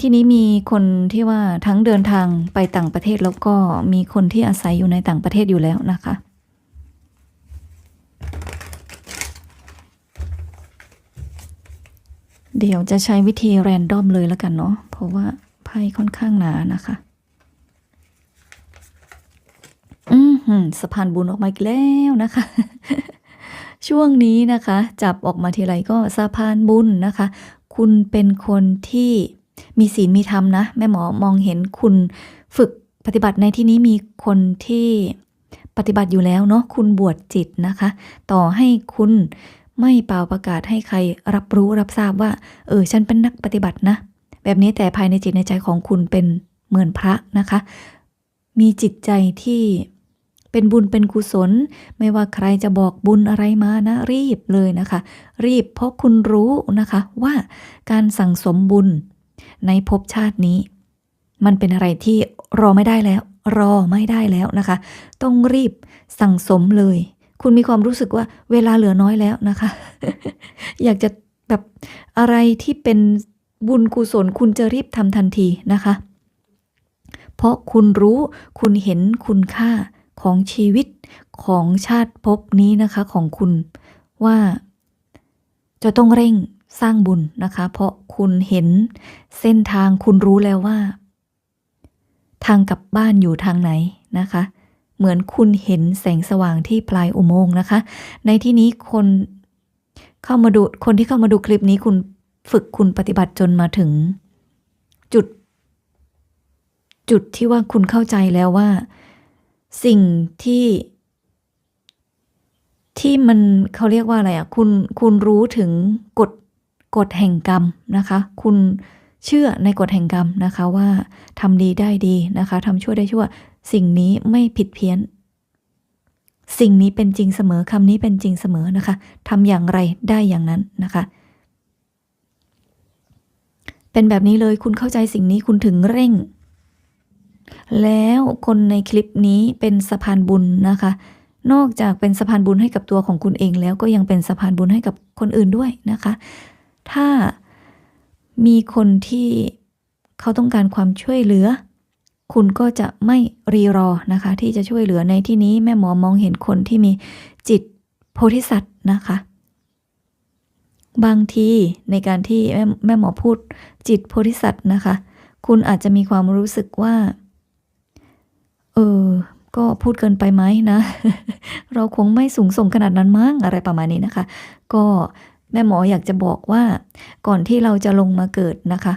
ที่นี้มีคนที่ว่าทั้งเดินทางไปต่างประเทศแล้วก็มีคนที่อาศัยอยู่ในต่างประเทศอยู่แล้วนะคะ เดี๋ยวจะใช้วิธีแรนดอมเลยแล้วกันเนาะเพราะว่าไพ่ค่อนข้างหนานะคะ อืมหืมสะพานบุญออกมาอีกแล้วนะคะ ช่วงนี้นะคะ จับออกมาทีไรก็สะพานบุญนะคะ คุณเป็นคนที่ มีศีลมีธรรมนะ แม่หมอมองเห็นคุณฝึกปฏิบัติในที่นี้มีคนที่ปฏิบัติอยู่แล้วเนาะคุณบวชจิตนะคะ ต่อให้คุณไม่เป่าประกาศให้ใครรับรู้รับทราบว่า เออ ฉันเป็นนักปฏิบัตินะ แบบนี้แต่ภายในจิตในใจของคุณเป็นเหมือนพระนะคะ มีจิตใจที่เป็นบุญเป็นกุศล ไม่ว่าใครจะบอกบุญอะไรมานะ รีบเลยนะคะ รีบเพราะคุณรู้นะคะว่าการสั่งสมบุญ ในภพชาตินี้ มันเป็นอะไรที่รอไม่ได้แล้ว รอไม่ได้แล้วนะคะ ต้องรีบสั่งสมเลย คุณมีความรู้สึกว่าเวลาเหลือน้อยแล้วนะคะ อยากจะแบบอะไรที่เป็นบุญกุศลคุณจะรีบทำทันทีนะคะ เพราะคุณรู้คุณเห็นคุณค่าของชีวิตของชาติภพนี้นะคะของคุณว่าจะต้องเร่ง สร้างบุญนะคะ เพราะคุณเห็นเส้นทางคุณรู้แล้วว่า ทางกลับบ้านอยู่ทางไหนนะคะ เหมือนคุณเห็นแสงสว่างที่ปลายอุโมงค์นะคะ ในที่นี้คนเข้ามาดูคนที่เข้ามาดูคลิปนี้คุณฝึกคุณปฏิบัติจนมาถึง จุด จุดที่ว่าคุณเข้าใจแล้วว่า สิ่งที่ที่มันเขาเรียกว่าอะไรอะ คุณคุณรู้ถึงกฎ กฎแห่งกรรมนะคะ คุณเชื่อในกฎแห่งกรรมนะคะว่าทำดีได้ดีนะคะทำชั่วได้ชั่ว สิ่งนี้ไม่ผิดเพี้ยน สิ่งนี้เป็นจริงเสมอคำนี้เป็นจริงเสมอนะคะทำอย่างไรได้อย่างนั้นนะคะ เป็นแบบนี้เลยคุณเข้าใจสิ่งนี้คุณถึงเร่ง แล้วคนในคลิปนี้เป็นสะพานบุญนะคะนอกจากเป็นสะพานบุญให้กับตัวของคุณเองแล้วก็ยังเป็นสะพานบุญให้กับคนอื่นด้วยนะคะ ถ้ามีคนที่เขาต้องการความช่วยเหลือ คุณก็จะไม่รีรอนะคะ ที่จะช่วยเหลือในที่นี้แม่หมอมองเห็นคนที่มีจิตโพธิสัตว์นะคะ บางทีในการที่แม่แม่หมอพูดจิตโพธิสัตว์นะคะ คุณอาจจะมีความรู้สึกว่า เออก็พูดเกินไปไหมนะ เราคงไม่สูงส่งขนาดนั้นมั้งอะไรประมาณนี้นะคะ ก็ แม่หมออยากจะบอกว่าก่อนที่เราจะลงมาเกิดนะคะ